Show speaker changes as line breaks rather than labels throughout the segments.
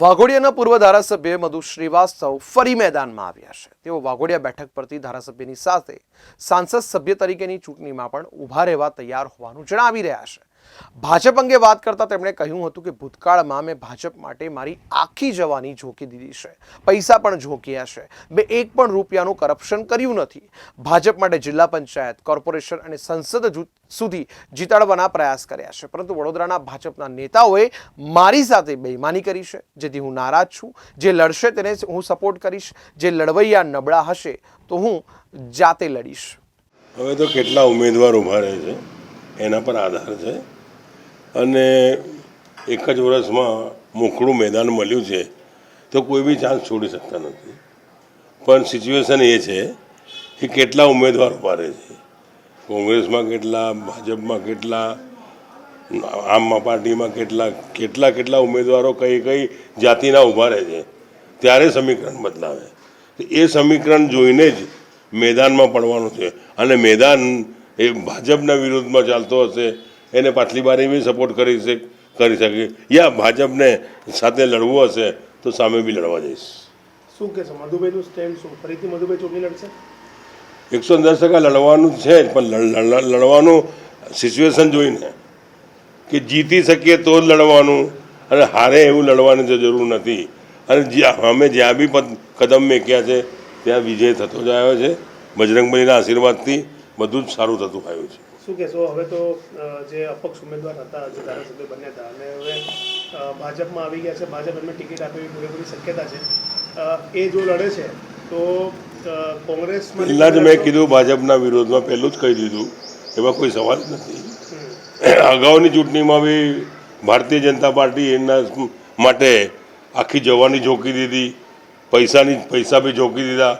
વાઘોડિયાના પૂર્વ ધારાસભ્ય મધુ શ્રીવાસ્તવ ફરી મેદાનમાં આવ્યા છે. તેઓ વાઘોડિયા બેઠક પરથી ધારાસભ્યની સાથે સાંસદ સભ્ય તરીકેની ચૂંટણીમાં પણ ઊભા રહેવા તૈયાર હોવાનું જણાવી રહ્યા છે. ભાજપ અંગે વાત કરતા તેમણે કહ્યું હતું કે ભૂતકાળમાં મેં ભાજપ માટે મારી આખી જવાની ઝોંકી દીધી છે. પૈસા પણ ઝોંક્યા છે. મેં એક પણ રૂપિયાનું કરપ્શન કર્યું નથી. ભાજપ માટે જિલ્લા પંચાયત, કોર્પોરેશન અને સંસદ સુધી જીતાડવાના પ્રયાસ કર્યા છે. પરંતુ વડોદરાના ભાજપના નેતાઓએ મારી સાથે બેઈમાની કરી છે. જેથી હું નારાજ છું. જે લડશે તેને હું સપોર્ટ કરીશ. જે લડવૈયા નબળા હશે તો હું જાતે લડીશ.
હવે તો કેટલા ઉમેદવાર ઊભા રહે છે? એના પર આધાર છે. અને એક જ વર્ષમાં મોકળું મેદાન મળ્યું છે, તો કોઈ બી ચાન્સ છોડી શકતા નથી. પણ સિચ્યુએશન એ છે કે કેટલા ઉમેદવાર પાડે છે. કોંગ્રેસમાં કેટલા, ભાજપમાં કેટલા, આમ પાર્ટીમાં કેટલા કેટલા કેટલા ઉમેદવારો કઈ કઈ જાતિના ઊભા રહે છે, ત્યારે સમીકરણ બદલાવે. એ સમીકરણ જોઈને જ મેદાનમાં પડવાનું છે. અને મેદાન એ ભાજપના વિરુદ્ધમાં ચાલતો હશે એને પાછલી બારી બી સપોર્ટ કરી શકે કરી શકે. યા ભાજપને સાથે લડવું હશે તો સામે બી લડવા જઈશ.
શું કહેશો મધુભાઈનું સ્ટેન્ડ શું? ફરીથી મધુભાઈ ચૂંટણી લડશે?
એકસો દસ ટકા લડવાનું છે જ પણ લડ- લડ- લડવાનું સિચ્યુએશન જોઈને કે જીતી શકીએ તો જ લડવાનું. અને હારે એવું લડવાની તો જરૂર નથી. અને જ્યાં અમે જ્યાં બી કદમ મેક્યા છે ત્યાં વિજય થતો જ આવ્યો છે. બજરંગબલીના આશીર્વાદથી બધું જ સારું થતું આવ્યું છે.
શું કહેશો? હવે તો જે અપક્ષ ઉમેદવાર હતા જે ધારાસભ્ય બન્યા હતા અને હવે ભાજપમાં આવી ગયા છે. ભાજપ એમને ટિકિટ આપે એવી પૂરેપૂરી શક્યતા છે. એ જો લડે છે તો કોંગ્રેસ કોંગ્રેસમાં
પહેલાં જ મેં કીધું ભાજપના વિરોધમાં પહેલું જ કહી દીધું. એમાં કોઈ સવાલ જ નથી. અગાઉની ચૂંટણીમાં બી ભારતીય જનતા પાર્ટી એના માટે આખી જવાની ઝોંકી દીધી. પૈસાની પૈસા બી ઝોકી દીધા.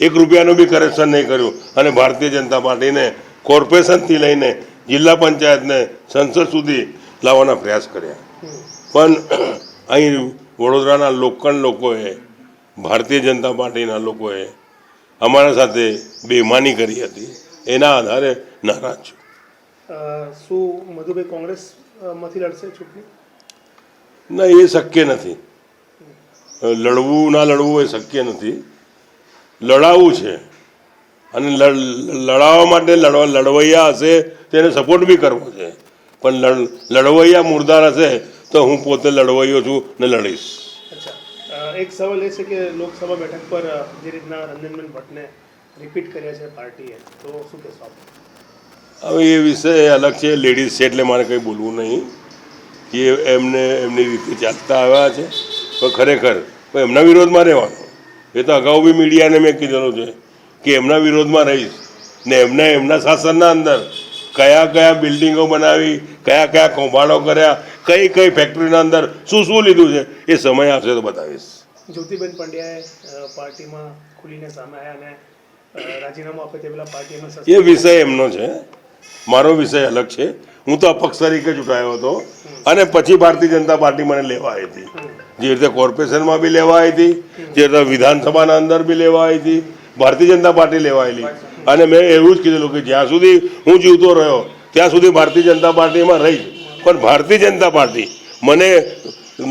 એક રૂપિયાનું બી કરેક્શન નહીં કર્યું. અને ભારતીય જનતા પાર્ટીને કોર્પોરેશનથી લઈને જિલ્લા પંચાયતને સંસદ સુધી લાવવાના પ્રયાસ કર્યા. પણ અહીં વડોદરાના લોકલ લોકોએ ભારતીય જનતા પાર્ટીના લોકોએ અમારા સાથે બેમાની કરી હતી. એના આધારે નારાજ છું.
શું મધુભાઈ કોંગ્રેસ લડશે ચૂંટણી?
ના એ શક્ય નથી. લડવું ના લડવું એ શક્ય નથી. લડાવવું છે. અને લડ- લડાવવા માટે લડવા લડવૈયા હશે તેને સપોર્ટ બી કરવો છે. પણ લડ- લડવૈયા મુર્દાર હશે તો હું પોતે લડવૈયો છું ને લડીશ.
અચ્છા. એક સવાલ એ છે કે લોકસભા બેઠક પર જે રીતના રંજનબેન ભટ્ટને રિપીટ કર્યા છે પાર્ટીએ તો શું કહેશો
હવે એ વિષય અલગ છે લેડીઝ છે એટલે મારે કંઈ બોલવું નહીં. કે એમને એમની રીતે ચાલતા આવ્યા છે. પણ ખરેખર એમના વિરોધમાં રહેવાનું. એ તો અગાઉ બી મીડિયાને મેં કીધેલું છે. કે એમના વિરોધમાં રહીશ. ને એમને એમના શાસનના અંદર કયા કયા બિલ્ડિંગો બનાવી કયા કયા કૌભાંડો કર્યા કઈ કઈ ફેક્ટરીના અંદર શું શું લીધું છે એ સમય આવશે તો બતાવીશ.
જ્યોતિબેન પંડ્યાએ પાર્ટીમાં ખુલીને સામે આવ્યા અને રાજીનામું આપે તે પેલા પાર્ટીમાં
એ વિષય એમનો છે. મારો વિષય અલગ છે. હું તો અપક્ષ તરીકે ચૂંટાયો હતો. અને પછી ભારતીય જનતા પાર્ટી મને લેવા આવી હતી. જે રીતે કોર્પોરેશનમાં બી લેવા આવી હતી જે રીતે વિધાનસભાના અંદર બી લેવા આવી હતી. ભારતીય જનતા પાર્ટી લેવાયેલી. અને મેં એવું જ કીધેલું કે જ્યાં સુધી હું જીવતો રહ્યો, ત્યાં સુધી ભારતીય જનતા પાર્ટીમાં રહીશ. પણ ભારતીય જનતા પાર્ટી મને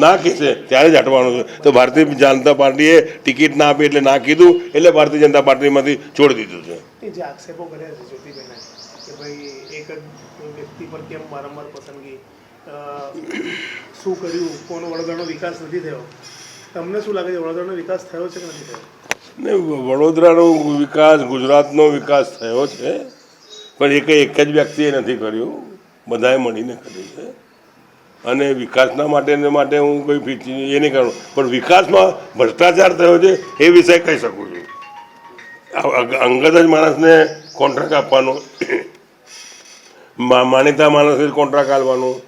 ના કહેશે ત્યારે જ હટવાનું છે. તો ભારતીય જનતા પાર્ટીએ ટિકિટ ના આપી એટલે ના કીધું, એટલે ભારતીય જનતા પાર્ટીમાંથી છોડી દીધું છે.
શું કર્યું, કોનો વડોદરાનો વિકાસ નથી થયો? તમને શું લાગે છે, વડોદરાનો વિકાસ થયો છે કે નથી થયો?
ને વડોદરાનો વિકાસ, ગુજરાતનો વિકાસ થયો છે, પણ એ એક જ વ્યક્તિએ નથી કર્યું. બધાએ મળીને કર્યું છે. અને વિકાસના માટે માટે હું કોઈ ફીચી એ નહીં કરું. પણ વિકાસમાં ભ્રષ્ટાચાર થયો છે એ વિષય કહી શકું છું. અંગત જ માણસને કોન્ટ્રાક્ટ આપવાનો. માનીતા માણસને કોન્ટ્રાક્ટ આપવાનો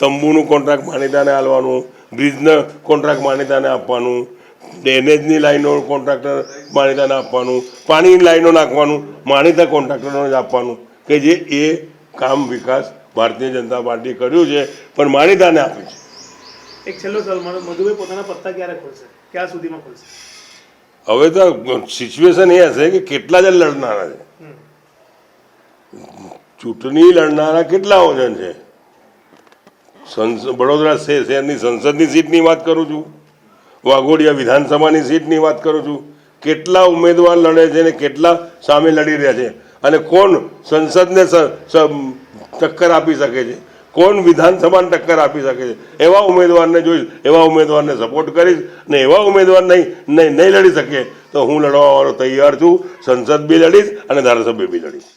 તંબુનું કોન્ટ્રાક્ટ માનીતાને આપવાનું બ્રિજનો કોન્ટ્રાક્ટ માનીતાને આપવાનું. ડ્રેનેજની લાઈનો કોન્ટ્રાક્ટર માનીતાને આપવાનું પાણીની લાઈનો નાખવાનું માનીતા કોન્ટ્રાક્ટરોને જ આપવાનું કે જે એ કામ વિકાસ ભારતીય જનતા પાર્ટી કર્યું છે પણ માનીતાને આપે છે.
એક છેલ્લો સવાલ મારો મધુભાઈ પોતાના પત્તા ક્યારે ખોલશે? ક્યાં સુધીમાં ખોલશે?
હવે તો સિચ્યુએશન એ હશે કે કેટલા જણ લડનારા છે? ચૂંટણી લડનારા કેટલા ઓજન છે? સંસ વડોદરા શહેર શહેરની સંસદની સીટની વાત કરું છું. વાઘોડિયા વિધાનસભાની સીટની વાત કરું છું. કેટલા ઉમેદવાર લડે છે ને કેટલા સામે લડી રહ્યા છે? અને કોણ સંસદને ટક્કર આપી શકે છે? કોણ વિધાનસભાને ટક્કર આપી શકે છે? એવા ઉમેદવારને જોઈશ, એવા ઉમેદવારને સપોર્ટ કરીશ ને એવા ઉમેદવાર નહીં નહીં નહીં લડી શકે તો હું લડવા તૈયાર છું. સંસદ બી લડીશ અને ધારાસભ્ય બી લડીશ.